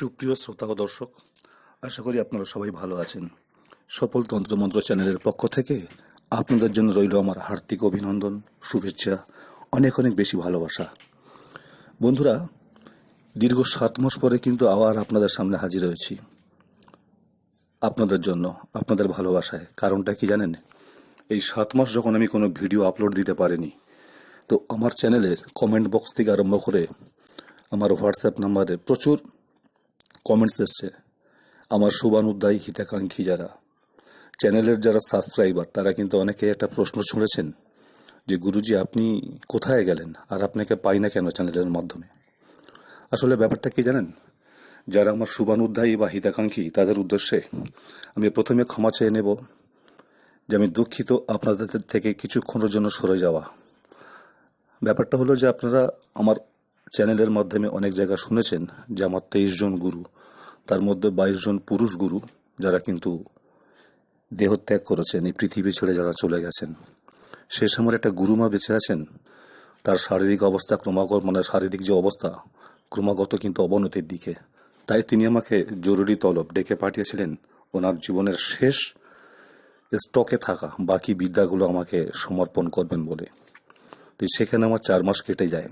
সুপ্রিয় শ্রোতা ও দর্শক, আশা করি আপনারা সবাই ভালো আছেন। সফল তন্ত্রমন্ত্র চ্যানেলের পক্ষ থেকে আপনাদের জন্য রইল আমার হার্দিক অভিনন্দন, শুভেচ্ছা, অনেক অনেক বেশি ভালোবাসা। বন্ধুরা, দীর্ঘ সাত মাস পরে কিন্তু আবার আপনাদের সামনে হাজির হয়েছি। আপনাদের জন্য, আপনাদের ভালোবাসায়। কারণটা কি জানেন? এই সাত মাস যখন আমি কোনো ভিডিও আপলোড দিতে পারিনি, তো আমার চ্যানেলের কমেন্ট বক্স থেকে আরম্ভ করে আমার হোয়াটসঅ্যাপ নাম্বারে প্রচুর কমেন্টস এসছে, আমার শুভানুদ্দায়ী হিতাকাঙ্ক্ষী যারা, চ্যানেলের যারা সাবস্ক্রাইবার, তারা কিন্তু অনেকে একটা প্রশ্ন ছুঁড়েছেন যে, গুরুজি, আপনি কোথায় গেলেন? আর আপনাকে পাই না কেন চ্যানেলের মাধ্যমে? আসলে ব্যাপারটা কি জানেন? যারা আমার শুভানুদ্দায়ী বা হিতাকাঙ্ক্ষী, তাদের উদ্দেশ্যে আমি প্রথমে ক্ষমা চেয়ে নেব যে, আমি দুঃখিত আপনাদের থেকে কিছুক্ষণের জন্য সরে যাওয়া। ব্যাপারটা হলো যে, আপনারা আমার চ্যানেলের মাধ্যমে অনেক জায়গা শুনেছেন যে, আমার তেইশ জন গুরু। তার মধ্যে বাইশ জন পুরুষ গুরু যারা কিন্তু দেহত্যাগ করেছেন, এই পৃথিবী ছেড়ে যারা চলে গেছেন। সে সময় একটা গুরুমা বেঁচে আছেন। তার শারীরিক অবস্থা ক্রমাগত মানে শারীরিক যে অবস্থা, ক্রমাগত কিন্তু অবনতির দিকে। তাই তিনি আমাকে জরুরি তলব ডেকে পাঠিয়েছিলেন ওনার জীবনের শেষ স্টকে থাকা বাকি বিদ্যাগুলো আমাকে সমর্পণ করবেন বলে। সেখানে আমার চার মাস কেটে যায়।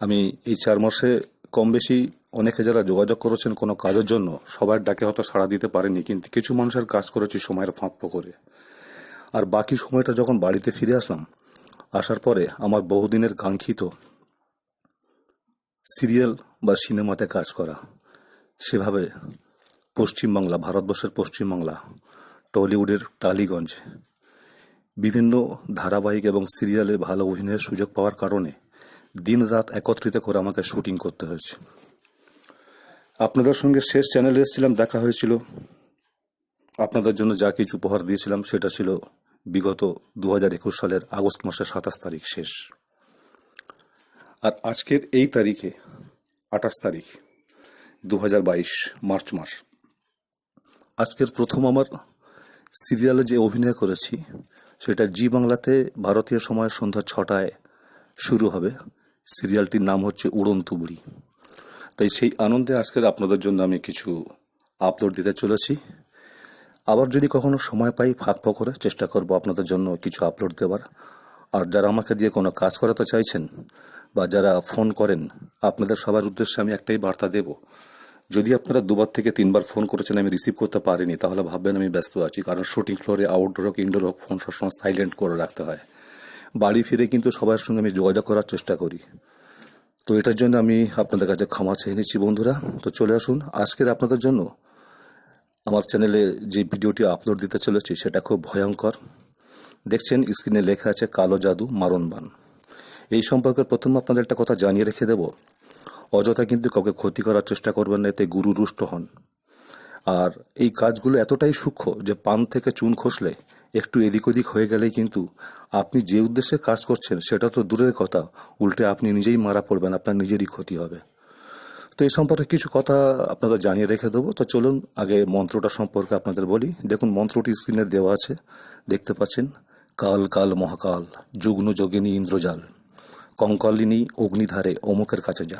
আমি এই চার মাসে কম বেশি অনেকে যারা যোগাযোগ করেছেন কোনো কাজের জন্য, সবার ডাকে হয়তো সাড়া দিতে পারেনি, কিন্তু কিছু মানুষের কাজ করেছি সময়ের ফাঁক করে। আর বাকি সময়টা যখন বাড়িতে ফিরে আসলাম, আসার পরে আমার বহুদিনের কাঙ্ক্ষিত সিরিয়াল বা সিনেমাতে কাজ করা, সেভাবে পশ্চিমবাংলা, ভারতবর্ষের পশ্চিমবাংলা, টলিউডের টালিগঞ্জ, বিভিন্ন ধারাবাহিক এবং সিরিয়ালে ভালো অভিনয়ের সুযোগ পাওয়ার কারণে দিন রাত একত্রিত করে আমাকে শুটিং করতে হয়েছে। আপনাদের সঙ্গে শেষ চ্যানেলে এসেছিলাম, দেখা হয়েছিল। আপনাদের জন্য যা কিছু উপহার দিয়েছিলাম, সেটা ছিল বিগত দু হাজার একুশ সালের আগস্ট মাসের সাতাশ তারিখ শেষ। আর আজকের এই তারিখে, আঠাশ তারিখ দু হাজার বাইশ মার্চ মাস, আজকের প্রথম আমার সিরিয়ালে যে অভিনয় করেছি, সেটা জি বাংলাতে ভারতীয় সময় সন্ধ্যা ছটায় শুরু হবে। সিরিয়ালটির নাম হচ্ছে উড়ন্ত তাই সেই আনন্দে আজকের আপনাদের জন্য আমি কিছু আপলোড দিতে চলেছি। আবার যদি কখনো সময় পাই, ফাঁক করে চেষ্টা করব আপনাদের জন্য কিছু আপলোড দেওয়ার। আর যারা আমাকে দিয়ে কোনো কাজ করাতে চাইছেন বা যারা ফোন করেন, আপনাদের সবার উদ্দেশ্যে আমি একটাই বার্তা দেব। যদি আপনারা দুবার থেকে তিনবার ফোন করেছেন আমি রিসিভ করতে পারিনি, তাহলে ভাববেন আমি ব্যস্ত আছি। কারণ শুটিং ফ্লোরে, আউটডোর হোক, ইনডোর হোক, ফোন সবসময় সাইলেন্ট করে রাখতে হয়। বাড়ি ফিরে কিন্তু সবার সঙ্গে আমি যোগাযোগ করার চেষ্টা করি। তো এটার জন্য আমি আপনাদের কাছে ক্ষমা চেয়ে নিচ্ছি বন্ধুরা। তো চলে আসুন আজকের আপনাদের জন্য। আমার চ্যানেলে যে ভিডিওটি আপলোড দিতে চলেছি সেটা খুব ভয়ঙ্কর। দেখছেন, স্ক্রিনে লেখা আছে, কালো জাদু মারণবান এই সম্পর্কে প্রথম আপনাদের একটা কথা জানিয়ে রেখে দেব। অযথা কিন্তু কাউকে ক্ষতি করার চেষ্টা করবেন না, এতে গুরু রুষ্ট হন। আর এই কাজগুলো এতটাই সূক্ষ্ম যে পান থেকে চুন খসলে একটু এদিক ওদিক হয়ে গেলেই কিন্তু আপনি যে উদ্দেশ্যে কাজ করছেন সেটা তো দূরের কথা। উল্টে আপনি নিজেই মারা পড়বেন, আপনার নিজেরই ক্ষতি হবে। তো এই সম্পর্কে কিছু কথা আপনাদের জানিয়ে রেখে দেবো। তো চলুন আগে মন্ত্রটা সম্পর্কে আপনাদের বলি। দেখুন, মন্ত্রটি স্ক্রিনে দেওয়া আছে। দেখতে পাচ্ছেন, কাল কাল, মহাকাল, যুগ্ন, যোগিনী, ইন্দ্রজাল। কঙ্কালিনী, অগ্নিধারে, অমুকের কাছে যা।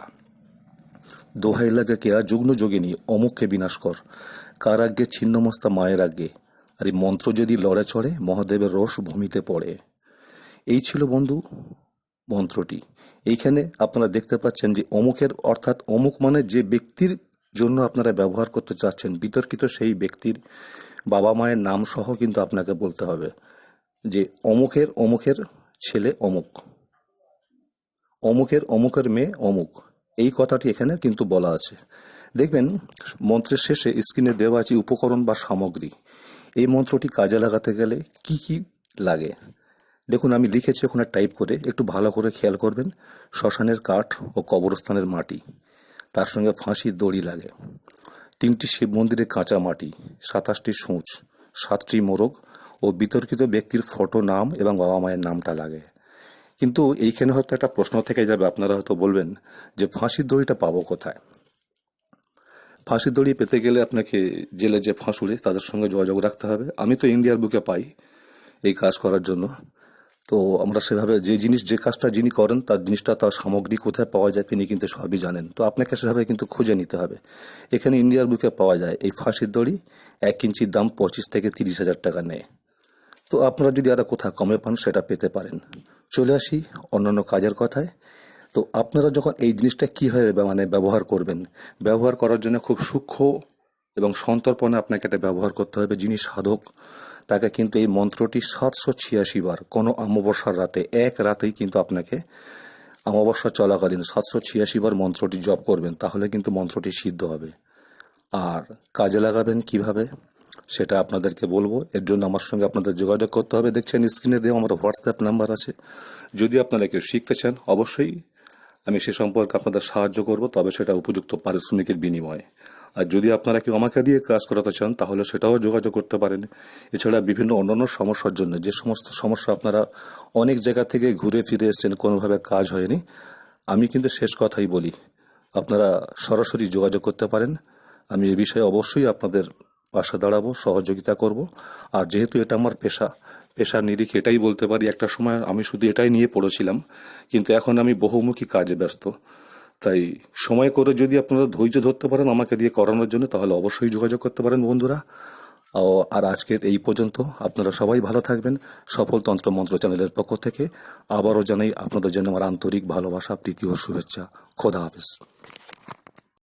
দোহাই লাগে কেয়া, যুগ্ন, যোগিনী, অমুককে বিনাশ কর। কার আজ্ঞে ছিন্নমস্তা, মায়ের আজ্ঞে। আর এই মন্ত্র যদি লড়ে চড়ে, মহাদেবের রস ভূমিতে পড়ে। এই ছিল বন্ধু মন্ত্রটি। এইখানে আপনারা দেখতে পাচ্ছেন যে অমুকের, অর্থাৎ অমুক মানে যে ব্যক্তির জন্য আপনারা ব্যবহার করতে চাচ্ছেন, বিতর্কিত সেই ব্যক্তির বাবা মায়ের নাম সহ কিন্তু আপনাকে বলতে হবে যে অমুকের অমুকের ছেলে অমুক। অমুকের অমুকের মেয়ে অমুক। এই কথাটি এখানে কিন্তু বলা আছে। দেখবেন, মন্ত্রের শেষে স্ক্রিনে দেওয়া আছে উপকরণ বা সামগ্রী। এই মন্ত্রটি কাজে লাগাতে গেলে কি কি লাগে? দেখুন, আমি লিখেছি ওখানে টাইপ করে। একটু ভালো করে খেয়াল করবেন। শ্মশানের কাঠ ও কবরস্থানের মাটি। তার সঙ্গে ফাঁসির দড়ি লাগে। তিনটি শিব মন্দিরের কাঁচা মাটি, সাতাশটি সূঁচ, সাতটি মোরগ ও বিতর্কিত ব্যক্তির ফটো, নাম এবং বাবা মায়ের নামটা লাগে। কিন্তু এইখানে হয়তো একটা প্রশ্ন থেকে যাবে। আপনারা হয়তো বলবেন যে ফাঁসির দড়িটা পাবো কোথায়? ফাঁসির দড়ি পেতে গেলে আপনাকে জেলে যে ফাঁসুড়ে তাদের সঙ্গে যোগাযোগ রাখতে হবে। আমি তো ইন্ডিয়ার বুকে পাই এই কাজ করার জন্য। তো আমরা সেভাবে যে জিনিস, যে কাজটা যিনি করেন, তার জিনিসটা, তার সামগ্রী কোথায় পাওয়া যায় তিনি কিন্তু সবই জানেন। তো আপনাকে সেভাবে কিন্তু খুঁজে নিতে হবে। এখানে ইন্ডিয়ার বুকে পাওয়া যায় এই ফাঁসির দড়ি এক ইঞ্চির দাম পঁচিশ থেকে তিরিশ হাজার টাকা নেয়। তো আপনারা যদি আরও কোথাও কমে পান, সেটা পেতে পারেন। চলে আসি অন্যান্য কাজের কথায়। তো আপনারা যখন এই জিনিসটা কীভাবে মানে ব্যবহার করবেন? ব্যবহার করার জন্য খুব সূক্ষ্ম এবং সন্তর্পণে আপনাকে এটা ব্যবহার করতে হবে, যিনি সাধক। তাকে কিন্তু এই মন্ত্রটি সাতশো ছিয়াশি বার, কোনো অমাবস্যার রাতে, এক রাতেই কিন্তু আপনাকে অমাবস্যা চলাকালীন সাতশো ছিয়াশি বার মন্ত্রটি জপ করবেন, তাহলে কিন্তু মন্ত্রটি সিদ্ধ হবে। আর কাজে লাগাবেন কীভাবে? সেটা আপনাদেরকে বলব। এর জন্য আমার সঙ্গে আপনাদের যোগাযোগ করতে হবে। দেখছেন, স্ক্রিনে দেওয়া আমার হোয়াটসঅ্যাপ নাম্বার আছে। যদি আপনারা কেউ শিখতে চান, অবশ্যই আমি সে সম্পর্কে আপনাদের সাহায্য করব, তবে সেটা উপযুক্ত পারিশ্রমিকের বিনিময়ে। আর যদি আপনারা কেউ আমাকে দিয়ে কাজ করাতে চান, তাহলে সেটাও যোগাযোগ করতে পারেন। এছাড়া বিভিন্ন অন্যান্য সমস্যার জন্য, যে সমস্ত সমস্যা আপনারা অনেক জায়গা থেকে ঘুরে ফিরে এসেছেন, কোনোভাবে কাজ হয়নি, আমি কিন্তু শেষ কথাই বলি। আপনারা সরাসরি যোগাযোগ করতে পারেন। আমি এ বিষয়ে অবশ্যই আপনাদের পাশে দাঁড়াবো, সহযোগিতা করব। আর যেহেতু এটা আমার পেশা পেশার নিরিখ এটাই বলতে পারি। একটা সময় আমি শুধু এটাই নিয়ে পড়েছিলাম, কিন্তু এখন আমি বহুমুখী কাজে ব্যস্ত। তাই সময় করে যদি আপনারা ধৈর্য ধরতে পারেন আমাকে দিয়ে করানোর জন্য, তাহলে অবশ্যই যোগাযোগ করতে পারেন বন্ধুরা। ও- আর আজকের এই পর্যন্ত আপনারা সবাই ভালো থাকবেন। সফল তন্ত্র মন্ত্র চ্যানেলের পক্ষ থেকে আবারও জানাই আপনাদের জন্য আমার আন্তরিক ভালোবাসা, প্রীতি ও শুভেচ্ছা। খোদা হাফিজ।